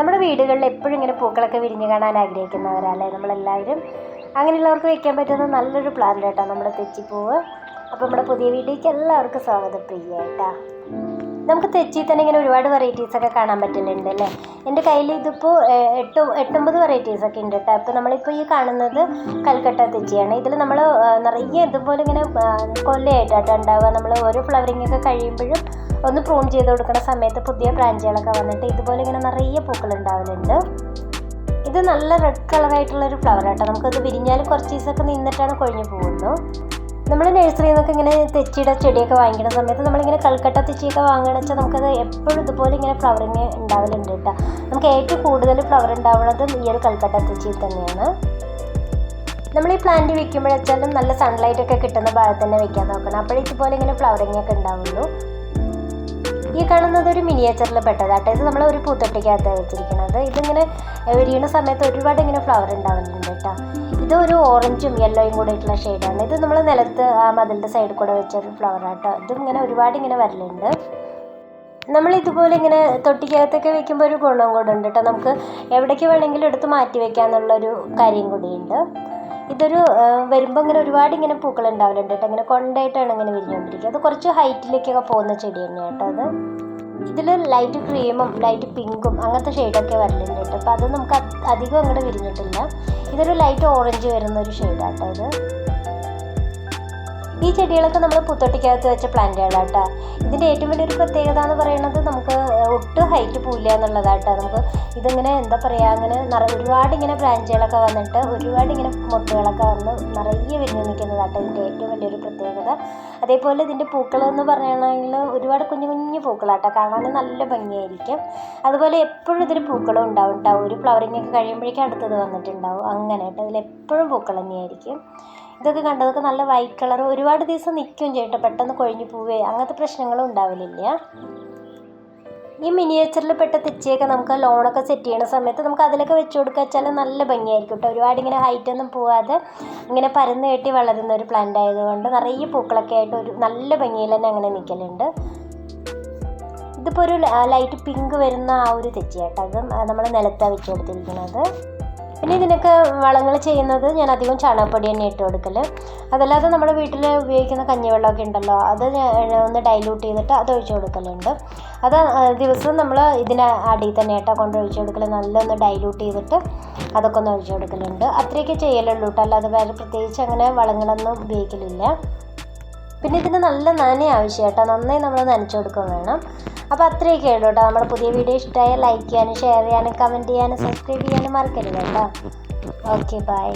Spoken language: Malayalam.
നമ്മുടെ വീടുകളിൽ എപ്പോഴും ഇങ്ങനെ പൂക്കളൊക്കെ വിരിഞ്ഞു കാണാൻ ആഗ്രഹിക്കുന്നവരല്ലേ നമ്മളെല്ലാവരും. അങ്ങനെയുള്ളവർക്ക് വയ്ക്കാൻ പറ്റുന്ന നല്ലൊരു പ്ലാൻ കേട്ടോ നമ്മുടെ തെച്ചിപ്പൂവ്. അപ്പോൾ നമ്മുടെ പുതിയ വീട്ടിലേക്ക് എല്ലാവർക്കും സ്വാഗതം പ്രിയ കേട്ടാ നമുക്ക് തെച്ചി തന്നെ ഇങ്ങനെ ഒരുപാട് വെറൈറ്റീസ് ഒക്കെ കാണാൻ പറ്റുന്നുണ്ട് അല്ലേ? എന്റെ കയ്യിൽ ഇതിപ്പോൾ എട്ട് എട്ടൊമ്പത് വെറൈറ്റീസ് ഒക്കെ ഉണ്ട് കേട്ടോ. അപ്പോൾ നമ്മളിപ്പോൾ ഈ കാണുന്നത് കൽക്കട്ട തെച്ചിയാണ്. ഇതിൽ നമ്മൾ നിറയെ ഇതുപോലെ ഇങ്ങനെ കൊല്ലയായിട്ടാണ് ഉണ്ടാവുക. നമ്മൾ ഓരോ ഫ്ലവറിങ് ഒക്കെ കഴിയുമ്പോഴും ഒന്ന് പ്രൂൺ ചെയ്ത് കൊടുക്കുന്ന സമയത്ത് പുതിയ ബ്രാഞ്ചുകളൊക്കെ വന്നിട്ട് ഇതുപോലെ ഇങ്ങനെ നിറയെ പൂക്കൾ ഉണ്ടാവലുണ്ട്. ഇത് നല്ല റെഡ് കളറായിട്ടുള്ള ഒരു ഫ്ലവർ കേട്ടോ നമുക്കത് വിരിഞ്ഞാൽ കുറച്ച് ദിവസമൊക്കെ നിന്നിട്ടാണ് കൊഴിഞ്ഞു പോകുന്നത്. നമ്മൾ നഴ്സറിയിൽ നിന്നൊക്കെ ഇങ്ങനെ തെച്ചിയുടെ ചെടിയൊക്കെ വാങ്ങിക്കുന്ന സമയത്ത് നമ്മളിങ്ങനെ കൽക്കട്ട തെച്ചിയൊക്കെ വാങ്ങുകയെന്ന് വെച്ചാൽ നമുക്കത് എപ്പോഴും ഇതുപോലെ ഇങ്ങനെ ഫ്ലവറിങ് ഉണ്ടാവലുണ്ട് കേട്ടോ. നമുക്ക് ഏറ്റവും കൂടുതൽ ഫ്ലവർ ഉണ്ടാവുന്നത് ഈ ഒരു കൽക്കട്ട തെച്ചിയിൽ തന്നെയാണ്. നമ്മൾ ഈ പ്ലാന്റ് വെക്കുമ്പോഴെച്ചാലും നല്ല സൺലൈറ്റ് ഒക്കെ കിട്ടുന്ന ഭാഗത്ത് തന്നെ വെക്കാൻ നോക്കണം. അപ്പോഴേ ഇതുപോലെ ഇങ്ങനെ ഫ്ലവറിങ് ഒക്കെ ഉണ്ടാവുള്ളൂ. ഈ കാണുന്നത് ഒരു മിനിയേച്ചറിൽ പെട്ടതാട്ടോ ഇത് നമ്മൾ ഒരു പൂത്തൊട്ടിക്കകത്ത് വെച്ചിരിക്കുന്നത്. ഇതിങ്ങനെ വിരിയണ സമയത്ത് ഒരുപാട് ഇങ്ങനെ ഫ്ലവർ ഉണ്ടാവുന്നുണ്ട് കേട്ടോ. ഇത് ഒരു ഓറഞ്ചും യെല്ലോയും കൂടെ ആയിട്ടുള്ള ഷെയ്ഡാണ് ഇത് നമ്മൾ നിലത്ത് ആ മതിലിന്റെ സൈഡിൽ കൂടെ വെച്ചൊരു ഫ്ലവർ ആട്ടോ ഇതും ഇങ്ങനെ ഒരുപാട് ഇങ്ങനെ വരലുണ്ട്. നമ്മൾ ഇതുപോലെ ഇങ്ങനെ തൊട്ടിക്കകത്തൊക്കെ വെക്കുമ്പോൾ ഒരു ഗുണം കൂടെ ഉണ്ട് കേട്ടോ. നമുക്ക് എവിടേക്ക് വേണമെങ്കിലും എടുത്ത് മാറ്റി വെക്കാന്നുള്ളൊരു കാര്യം കൂടിയുണ്ട്. ഇതൊരു വരുമ്പോൾ ഇങ്ങനെ ഒരുപാട് ഇങ്ങനെ പൂക്കൾ ഉണ്ടാവലുണ്ട് കേട്ടോ. ഇങ്ങനെ കൊണ്ടായിട്ടാണ് ഇങ്ങനെ വിരിഞ്ഞുകൊണ്ടിരിക്കുക അത് കുറച്ച് ഹൈറ്റിലേക്കൊക്കെ പോകുന്ന ചെടി തന്നെയാണ് കേട്ടോ അത്. ഇതിൽ ലൈറ്റ് ക്രീമും ലൈറ്റ് പിങ്കും അങ്ങനത്തെ ഷെയ്ഡൊക്കെ വരലുണ്ട് കേട്ടോ. അപ്പോൾ അത് നമുക്ക് അധികം അങ്ങോട്ട് വിരിഞ്ഞിട്ടില്ല. ഇതൊരു ലൈറ്റ് ഓറഞ്ച് വരുന്ന ഒരു ഷെയ്ഡാട്ടോ ഇത് ഈ ചെടികളൊക്കെ നമ്മൾ പൂത്തൊട്ടിക്കകത്ത് വെച്ച പ്ലാന്റുകളാണ് കേട്ടോ ഇതിന്റെ ഏറ്റവും വലിയൊരു പ്രത്യേകത എന്ന് പറയുന്നത് നമുക്ക് ഒട്ടും ഹൈറ്റ് പോയില്ല എന്നുള്ളതാട്ടോ. നമുക്ക് ഇതിങ്ങനെ എന്താ പറയുക അങ്ങനെ നിറ ഒരുപാട് ഇങ്ങനെ ബ്രാഞ്ചുകളൊക്കെ വന്നിട്ട് ഒരുപാട് ഇങ്ങനെ മുട്ടുകളൊക്കെ വന്ന് നിറയെ വിരിഞ്ഞു നിൽക്കുന്നതാട്ടോ ഇതിന്റെ ഏറ്റവും വലിയൊരു പ്രത്യേകത. അതേപോലെ ഇതിന്റെ പൂക്കൾ എന്ന് പറയുകയാണെങ്കിൽ ഒരുപാട് കുഞ്ഞു കുഞ്ഞു പൂക്കളാട്ടോ. കാണാൻ നല്ല ഭംഗിയായിരിക്കും. അതുപോലെ എപ്പോഴും ഇതിൽ പൂക്കളും ഉണ്ടാവും കേട്ടോ ഒരു ഫ്ലവറിങ് ഒക്കെ കഴിയുമ്പോഴേക്കും അടുത്തത് വന്നിട്ടുണ്ടാവും. അങ്ങനെ കേട്ടോ ഇതിൽ എപ്പോഴും പൂക്കൾ തന്നെയായിരിക്കും. ഇതൊക്കെ കണ്ടതൊക്കെ നല്ല വൈറ്റ് കളർ ഒരുപാട് ദിവസം നിൽക്കും ചേട്ടാ പെട്ടെന്ന് കൊഴിഞ്ഞു പോവേ അങ്ങനത്തെ പ്രശ്നങ്ങളും ഉണ്ടാവലില്ല. ഈ മിനിയേച്ചറിൽ പെട്ട തെച്ചിയൊക്കെ നമുക്ക് ലോണൊക്കെ സെറ്റ് ചെയ്യണ സമയത്ത് നമുക്ക് അതിലൊക്കെ വെച്ച് കൊടുക്കുക വെച്ചാൽ നല്ല ഭംഗിയായിരിക്കും കേട്ടോ. ഒരുപാട് ഇങ്ങനെ ഹൈറ്റ് ഒന്നും പോവാതെ ഇങ്ങനെ പരന്ന് കെട്ടി വളരുന്ന ഒരു പ്ലാന്റ് ആയതുകൊണ്ട് നിറയെ പൂക്കളൊക്കെ ആയിട്ട് ഒരു നല്ല ഭംഗിയിൽ തന്നെ അങ്ങനെ നിൽക്കലുണ്ട്. ഇതിപ്പോൾ ഒരു ലൈറ്റ് പിങ്ക് വരുന്ന ആ ഒരു തെച്ചിയാട്ടോ. അതും നമ്മൾ നിലത്താണ് വെച്ച് കൊടുത്തിരിക്കുന്നത് പിന്നെ ഇതിനൊക്കെ വളങ്ങൾ ചെയ്യുന്നത് ഞാൻ അധികം ചാണകപ്പൊടി തന്നെ ഇട്ട് കൊടുക്കൽ അതല്ലാതെ നമ്മുടെ വീട്ടിൽ ഉപയോഗിക്കുന്ന കഞ്ഞിവെള്ളമൊക്കെ ഉണ്ടല്ലോ അത് ഒന്ന് ഡൈലൂട്ട് ചെയ്തിട്ട് അത് ഒഴിച്ചു കൊടുക്കലുണ്ട്. അത് ദിവസവും നമ്മൾ ഇതിനെ അടിയിൽ തന്നെ കേട്ടോ കൊണ്ട് ഒഴിച്ചു കൊടുക്കൽ നല്ലൊന്ന് ഡൈല്യൂട്ട് ചെയ്തിട്ട് അതൊക്കെ ഒന്ന് ഒഴിച്ചു കൊടുക്കലുണ്ട്. അത്രയൊക്കെ ചെയ്യലുള്ളൂ കേട്ടോ അല്ലാതെ വേറെ പ്രത്യേകിച്ച് അങ്ങനെ വളങ്ങളൊന്നും ഉപയോഗിക്കലില്ല. പിന്നെ ഇതിന് നല്ല നന ആവശ്യം കേട്ടോ. നന്നായി നമ്മൾ നനച്ചു കൊടുക്കാൻ വേണം. അപ്പോൾ അത്രയൊക്കെ ഉള്ളൂ കേട്ടോ. നമ്മുടെ പുതിയ വീഡിയോ ഇഷ്ടമായാൽ ലൈക്ക് ചെയ്യാനും ഷെയർ ചെയ്യാനും കമന്റ് ചെയ്യാനും സബ്സ്ക്രൈബ് ചെയ്യാനും മറക്കരുത് കേട്ടോ. Okay bye